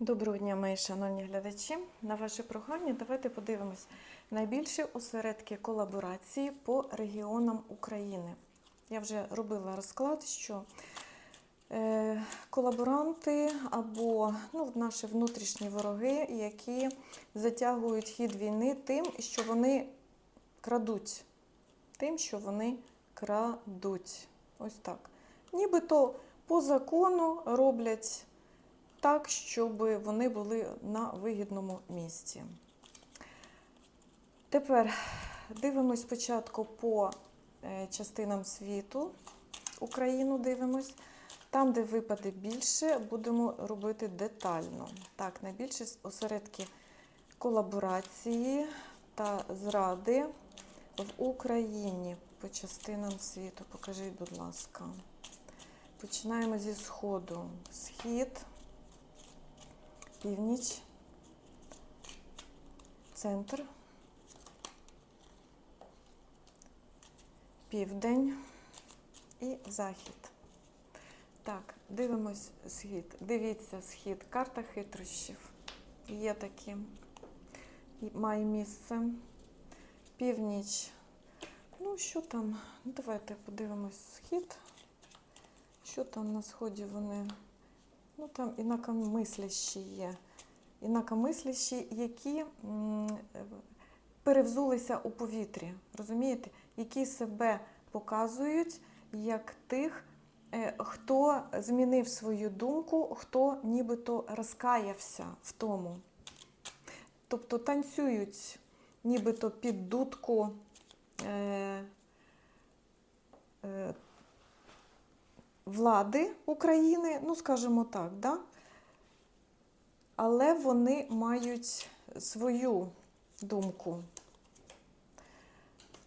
Доброго дня, мої шановні глядачі. На ваше прохання давайте подивимось найбільші осередки колаборації по регіонам України. Я вже робила розклад, що е, колаборанти або ну, наші внутрішні вороги, які затягують хід війни тим, що вони крадуть. Тим, що вони крадуть. Ось так. Nібито по закону роблять так, щоб вони були на вигідному місці. Тепер дивимось спочатку по е, частинам світу. Україну дивимось. Там, де випаде більше, будемо робити детально. Так, найбільші осередки колаборації та зради в Україні по частинам світу. Покажіть, будь ласка. Починаємо зі сходу. Схід, північ, центр, південь і захід. Так, дивимось схід. Дивіться схід. Карта хитрощів. Є такі. Має місце. Північ. Ну, що там? Давайте подивимось схід. Що там на сході вони? Ну, там інакомислящі є. Інакомислящі, які перевзулися у повітрі, розумієте? Які себе показують як тих, е, хто змінив свою думку, хто нібито розкаявся в тому. Тобто танцюють нібито під дудку е, е, влади України, ну, скажімо так, да? але вони мають свою думку.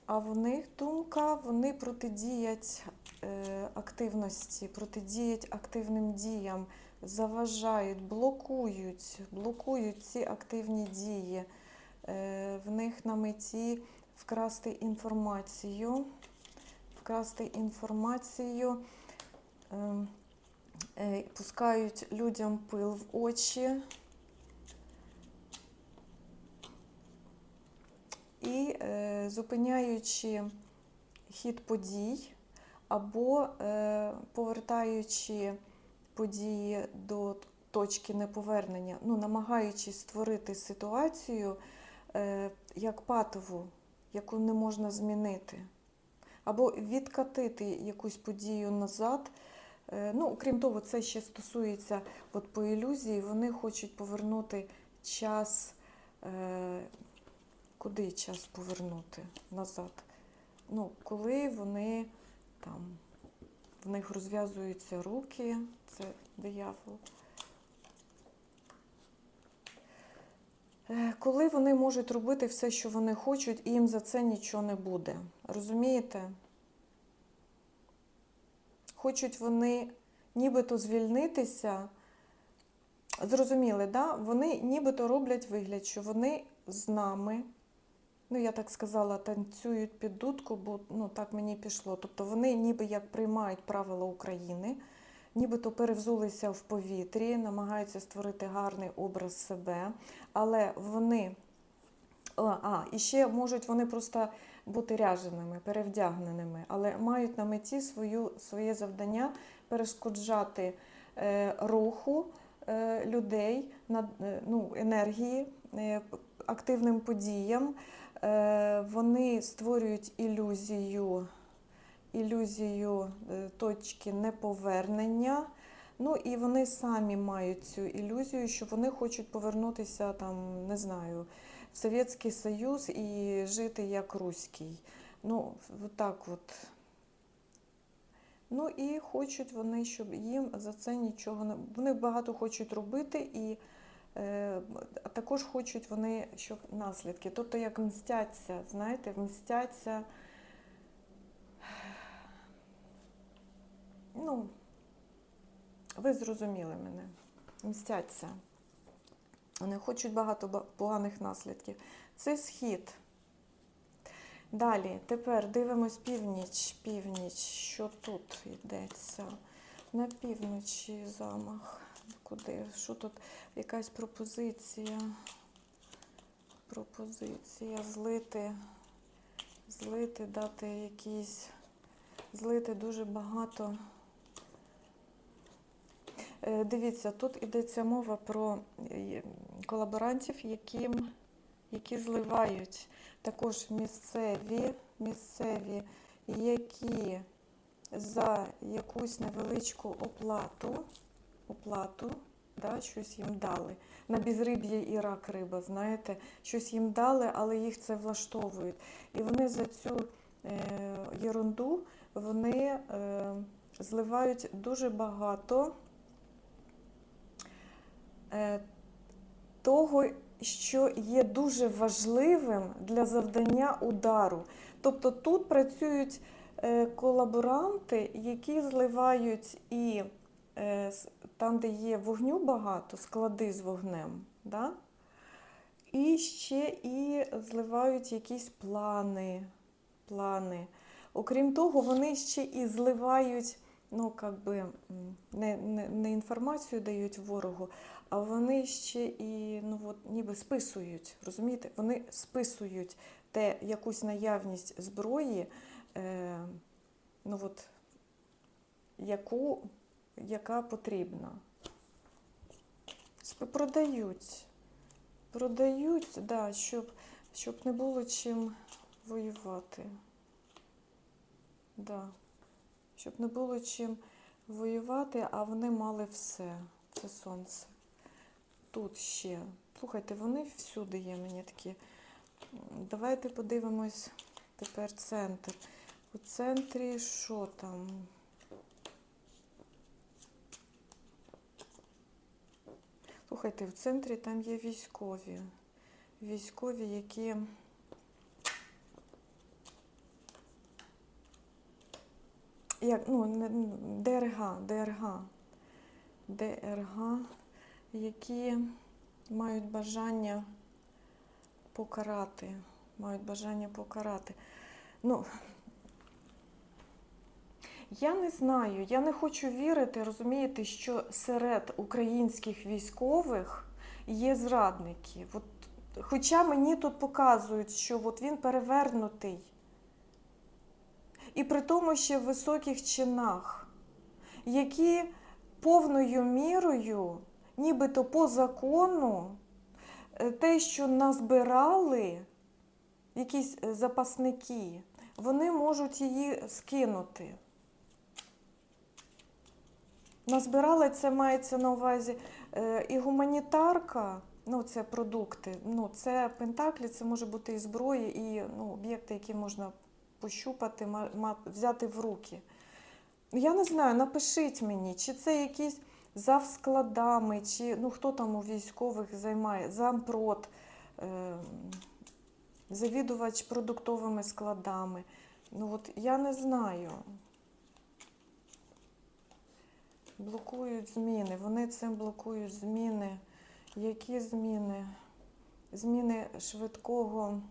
А в них думка, вони протидіять е, активності, протидіять активним діям, заважають, блокують, блокують ці активні дії. Е, в них на меті вкрасти інформацію, вкрасти інформацію, пускають людям пил в очі. І е, зупиняючи хід подій або е, повертаючи події до точки неповернення, ну, намагаючись створити ситуацію е, як патову, яку не можна змінити, або відкатити якусь подію назад. Е, Ну, крім того, це ще стосується от по ілюзії, вони хочуть повернути час. Е, Куди час повернути назад? Ну, коли вони там, в них розв'язуються руки, це диявол. Е, Коли вони можуть робити все, що вони хочуть, і їм за це нічого не буде. Розумієте? Хочуть вони нібито звільнитися. Зрозуміли, да? Вони нібито роблять вигляд, що вони з нами. Ну, я так сказала, танцюють під дудку, бо ну, так мені пішло. Тобто вони ніби як приймають правила України, нібито перевзулися в повітрі, намагаються створити гарний образ себе, але вони. А, а, і ще можуть вони просто бути ряженими, перевдягненими, але мають на меті свою, своє завдання перешкоджати е, руху е, людей, на, е, ну, енергії, е, активним подіям. Е, Вони створюють ілюзію, ілюзію е, точки неповернення. Ну і вони самі мають цю ілюзію, що вони хочуть повернутися там, не знаю, Совєтський Союз і жити як руський. Ну, так от. Ну і хочуть вони, щоб їм за це нічого не. Вони багато хочуть робити і. Е, також хочуть вони, щоб наслідки. Тобто як мстяться, знаєте, мстяться. Ну, ви зрозуміли мене. Мстяться. Вони хочуть багато поганих наслідків. Це схід. Далі, тепер дивимось північ. Північ. Що тут йдеться? На півночі замах. Куди? Що тут? Якась пропозиція. Пропозиція злити, злити, дати якісь, злити дуже багато. Е, Дивіться, тут йдеться мова про е, колаборантів, яким, які зливають також місцеві, місцеві, які за якусь невеличку оплату, оплату да, щось їм дали. На безриб'ї і рак риба, знаєте, щось їм дали, але їх це влаштовують. І вони за цю е, єрунду вони е, зливають дуже багато е, того, що є дуже важливим для завдання удару. Тобто тут працюють е, колаборанти, які зливають і е, там, де є вогню багато, склади з вогнем. Да? І ще і зливають якісь плани. плани. Окрім того, вони ще і зливають, ну, как би, не, не, не інформацію дають ворогу, а вони ще і ну, от, ніби списують. Розумієте? Вони списують те, якусь наявність зброї, е, ну, от, яку, яка потрібна. Продають. Продають, да, щоб, щоб не було чим воювати. Да. Щоб не було чим воювати, а вони мали все. Це сонце. Тут ще. Слухайте, вони всюди є мені такі. Давайте подивимось тепер центр. У центрі що там? Слухайте, в центрі там є військові. Військові, які. Як, ну, ДРГ, ДРГ. ДРГ, які мають бажання покарати. Мають бажання покарати. Ну, я не знаю, я не хочу вірити, розумієте, що серед українських військових є зрадники. От, хоча мені тут показують, що от він перевернутий. І при тому ще в високих чинах, які повною мірою, нібито по закону, е, те, що назбирали якісь е, запасники, вони можуть її скинути. Назбирали це мається на увазі е, і гуманітарка, ну це продукти, ну це пентаклі, це може бути і зброї, і ну, об'єкти, які можна пощупати, взяти в руки. Я не знаю, напишіть мені, чи це якісь завскладами, чи ну хто там у військових займає, зампрод, е, завідувач продуктовими складами. Ну от я не знаю. Блокують зміни. Вони цим блокують зміни. Які зміни? Зміни швидкого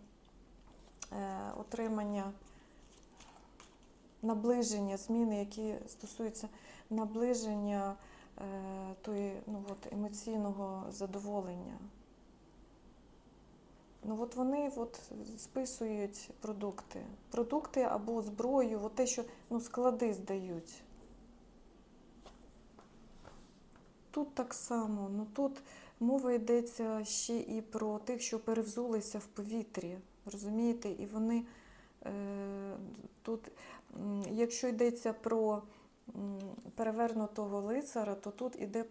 е, отримання, наближення, зміни, які стосуються наближення тої, ну, от, емоційного задоволення. Ну от вони от списують продукти. Продукти або зброю, от те, що ну, склади здають. Тут так само, ну тут мова йдеться ще і про тих, що перевзулися в повітрі, розумієте? І вони е, тут, якщо йдеться про перевернутого лицара, то тут іде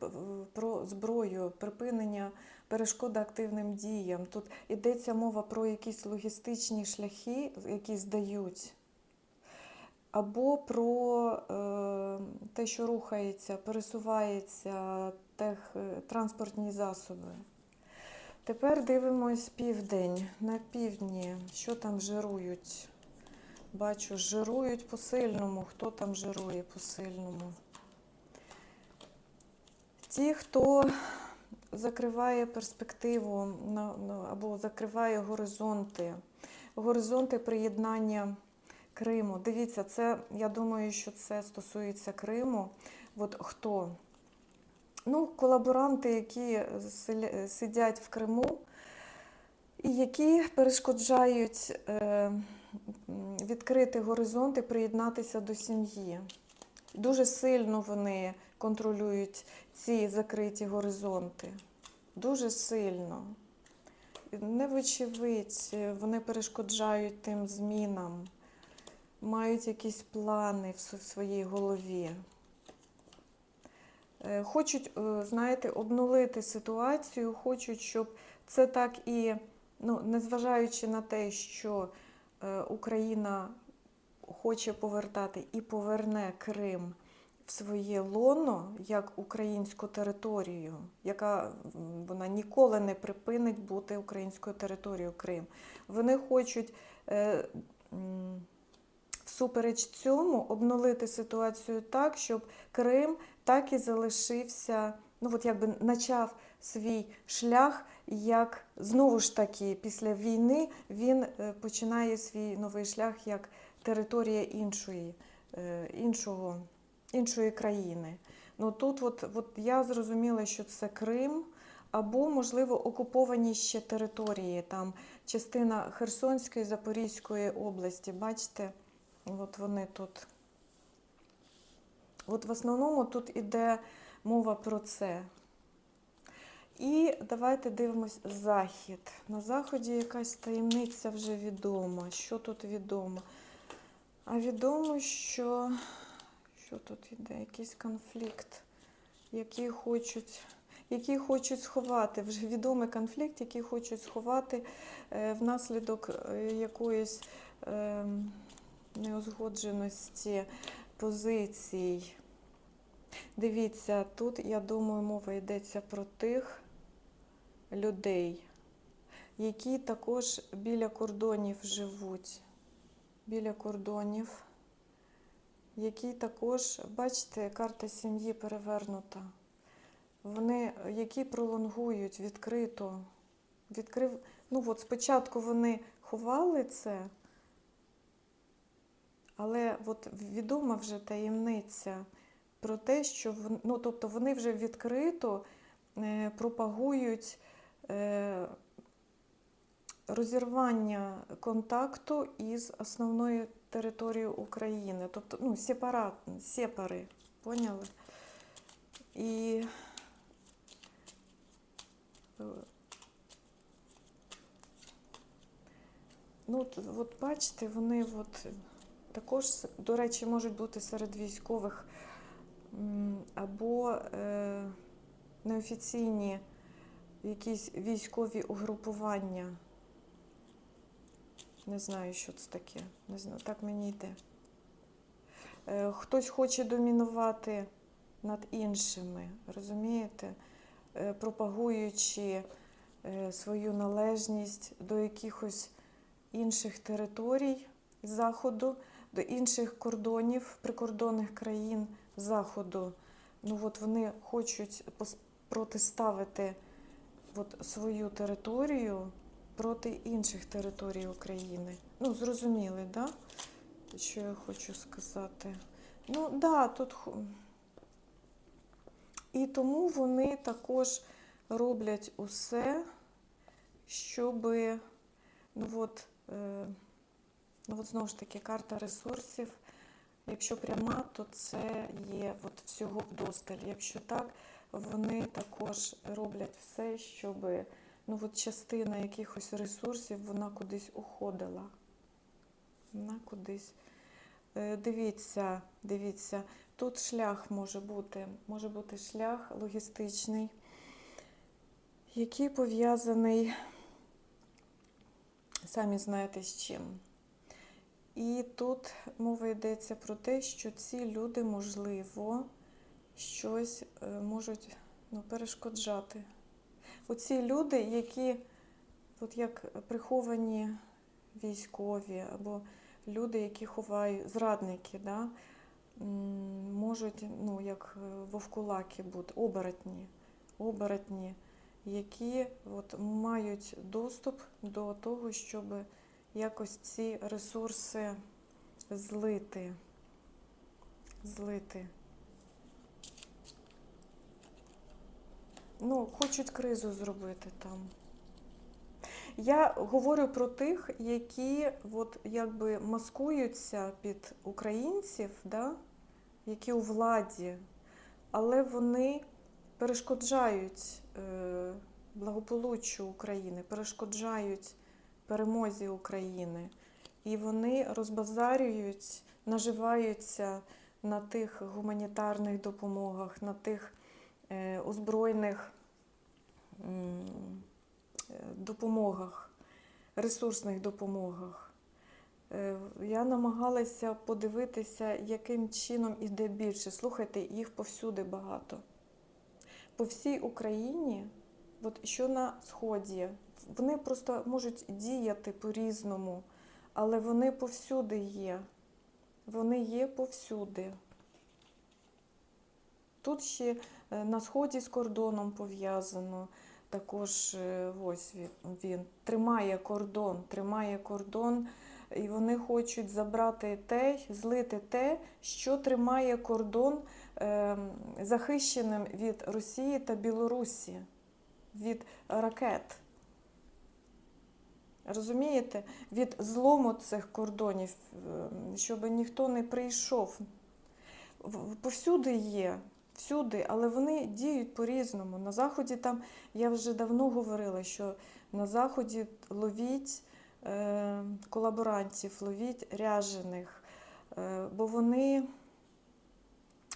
про зброю, припинення перешкоди активним діям. Тут йдеться мова про якісь логістичні шляхи, які здають. Або про е, те, що рухається, пересувається тех, е, транспортні засоби. Тепер дивимось південь. На півдні, що там жирують? Бачу, жирують по сильному. Хто там жирує по сильному? Ті, хто закриває перспективу або закриває горизонти, горизонти приєднання Криму. Дивіться, це я думаю, що це стосується Криму. От хто? ну, колаборанти, які сидять в Криму і які перешкоджають е, відкрити горизонт і приєднатися до сім'ї. Дуже сильно вони контролюють ці закриті горизонти. Дуже сильно. Не вочевидь, вони перешкоджають тим змінам, мають якісь плани в своїй голові. Е, Хочуть, е, знаєте, обнулити ситуацію, хочуть, щоб це так і, ну, незважаючи на те, що Україна хоче повертати і поверне Крим в своє лоно як українську територію, яка вона ніколи не припинить бути українською територією Крим. Вони хочуть е, всупереч цьому обнулити ситуацію так, щоб Крим так і залишився, ну от якби почав свій шлях, як знову ж таки після війни він е, починає свій новий шлях як територія іншої, е, іншого, іншої країни. Ну тут от, от я зрозуміла, що це Крим. Або, можливо, окуповані ще території, там частина Херсонської, Запорізької області. Бачите, от вони тут. От в основному тут іде мова про це. І давайте дивимось захід. На заході якась таємниця вже відома. Що тут відомо? А відомо, що, що тут іде? Якийсь конфлікт, який хочуть, який хочуть сховати. Вже відомий конфлікт, який хочуть сховати е, внаслідок е, якоїсь е, неузгодженості позицій. Дивіться, тут, я думаю, мова йдеться про тих людей, які також біля кордонів живуть. Біля кордонів, які також, бачите, карта сім'ї перевернута. Вони, які пролонгують відкрито. Відкрив, ну от спочатку вони ховали це, але от відома вже таємниця про те, що ну, тобто вони вже відкрито е, пропагують розірвання контакту із основною територією України. Тобто, ну, сепарат, сепари, поняли? І е, ну, от, от бачите, вони от також, до речі, можуть бути серед військових або е, неофіційні якісь військові угрупування. Не знаю, що це таке. Не знаю, так мені йде. Е, Хтось хоче домінувати над іншими, розумієте? Е, Пропагуючи е, свою належність до якихось інших територій Заходу, до інших кордонів, прикордонних країн Заходу. Ну от вони хочуть протиставити от свою територію проти інших територій України. Ну, зрозуміли, да? Що я хочу сказати? Ну, да, тут. І тому вони також роблять усе, щоб, ну от, е, ну от знову ж таки, карта ресурсів. Якщо пряма, то це є от всього вдосталь. Якщо так, вони також роблять все, щоб ну, от частина якихось ресурсів вона кудись уходила. Вона кудись. Е, Дивіться, дивіться, тут шлях може бути, може бути шлях логістичний, який пов'язаний, самі знаєте з чим. І тут мова йдеться про те, що ці люди, можливо, щось е, можуть ну, перешкоджати. Оці люди, які от як приховані військові, або люди, які ховають, зрадники, да, можуть, ну, як е, вовкулаки бути, оборотні, оборотні, які от, мають доступ до того, щоб якось ці ресурси злити. Злити. Ну, хочуть кризу зробити там. Я говорю про тих, які от, якби маскуються під українців, да? які у владі, але вони перешкоджають е, благополуччю України, перешкоджають перемозі України. І вони розбазарюють, наживаються на тих гуманітарних допомогах, на тих е, озброєних е, допомогах, ресурсних допомогах. Е, Я намагалася подивитися, яким чином іде більше. Слухайте, їх повсюди багато. По всій Україні, от що на Сході, вони просто можуть діяти по-різному, але вони повсюди є. Вони є повсюди. Тут ще е, на сході з кордоном пов'язано. Також е, ось він, він тримає кордон, тримає кордон, і вони хочуть забрати те, злити те, що тримає кордон е, захищеним від Росії та Білорусі, від ракет. Розумієте? Від злому цих кордонів, е, щоб ніхто не прийшов. Повсюди є, всюди, але вони діють по-різному. На Заході там, я вже давно говорила, що на Заході ловіть е, колаборантів, ловіть ряжених, е, бо вони,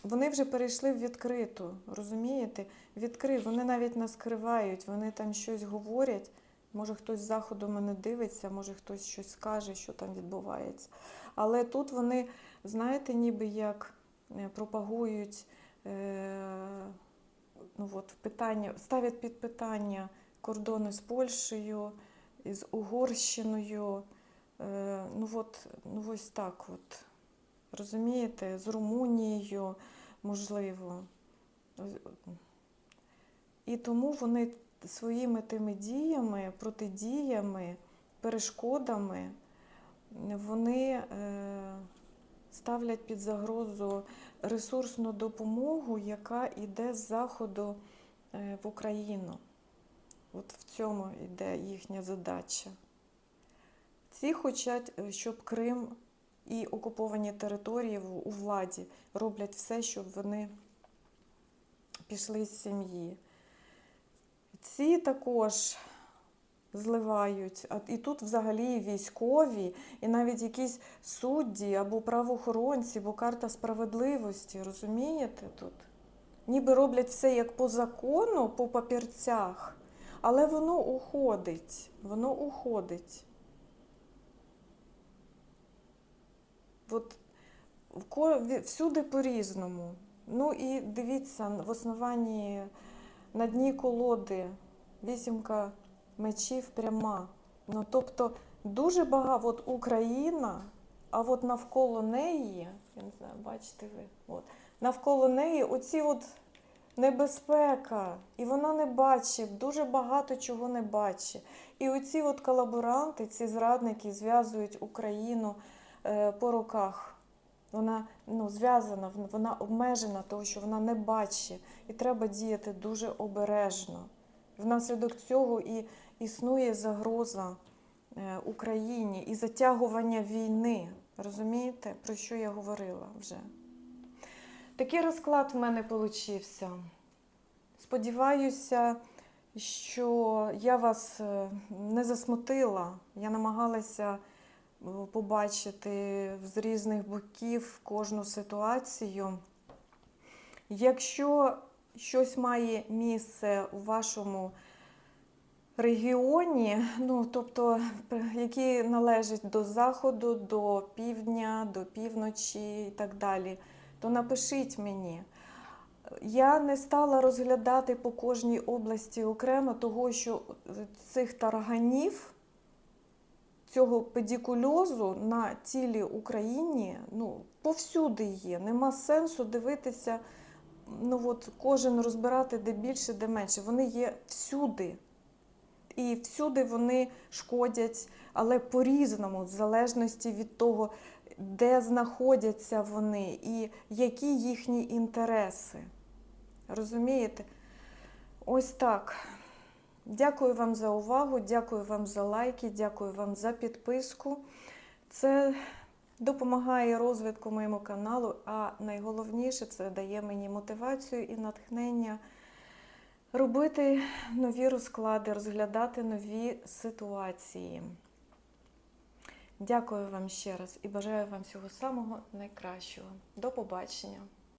вони вже перейшли в відкриту, розумієте? Відкрит, вони навіть не скривають, вони там щось говорять. Може, хтось з заходу мене дивиться, може хтось щось скаже, що там відбувається. Але тут вони, знаєте, ніби як е, пропагують ну от, питання, ставлять під питання кордони з Польщею, з Угорщиною. Е, ну, от, ну ось так от. Розумієте, з Румунією, можливо. І тому вони своїми тими діями, протидіями, перешкодами, вони е, ставлять під загрозу ресурсну допомогу, яка йде з заходу е, в Україну. От в цьому йде їхня задача. Ці хочуть, е, щоб Крим і окуповані території у владі роблять все, щоб вони пішли з сім'ї. Ці також зливають, а і тут взагалі військові, і навіть якісь судді або правоохоронці, бо карта справедливості, розумієте тут? Ніби роблять все як по закону, по папірцях, але воно уходить, воно уходить. От всюди по-різному. Ну і дивіться, в основанні на дні колоди вісімка мечів пряма. Ну, тобто дуже багато от Україна, а от навколо неї, я не знаю, бачите ви, от, навколо неї оці от небезпека, і вона не бачить, дуже багато чого не бачить. І оці от колаборанти, ці зрадники зв'язують Україну е, по руках. Вона ну, зв'язана, вона обмежена, того, що вона не бачить, і треба діяти дуже обережно. Внаслідок цього і існує загроза е, Україні і затягування війни. Розумієте, про що я говорила вже? Такий розклад в мене получився. Сподіваюся, що я вас е, не засмутила. Я намагалася е, побачити з різних боків кожну ситуацію. Якщо щось має місце у вашому регіоні, ну тобто, які належать до заходу, до півдня, до півночі і так далі, то напишіть мені. Я не стала розглядати по кожній області окремо, того що цих тарганів, цього педикульозу на цілій Україні ну, повсюди є. Нема сенсу дивитися, ну от кожен розбирати де більше, де менше. Вони є всюди. І всюди вони шкодять, але по-різному, в залежності від того, де знаходяться вони і які їхні інтереси. Розумієте? Ось так. Дякую вам за увагу, дякую вам за лайки, дякую вам за підписку. Це допомагає розвитку моєму каналу, а найголовніше це дає мені мотивацію і натхнення робити нові розклади, розглядати нові ситуації. Дякую вам ще раз і бажаю вам всього самого найкращого. До побачення!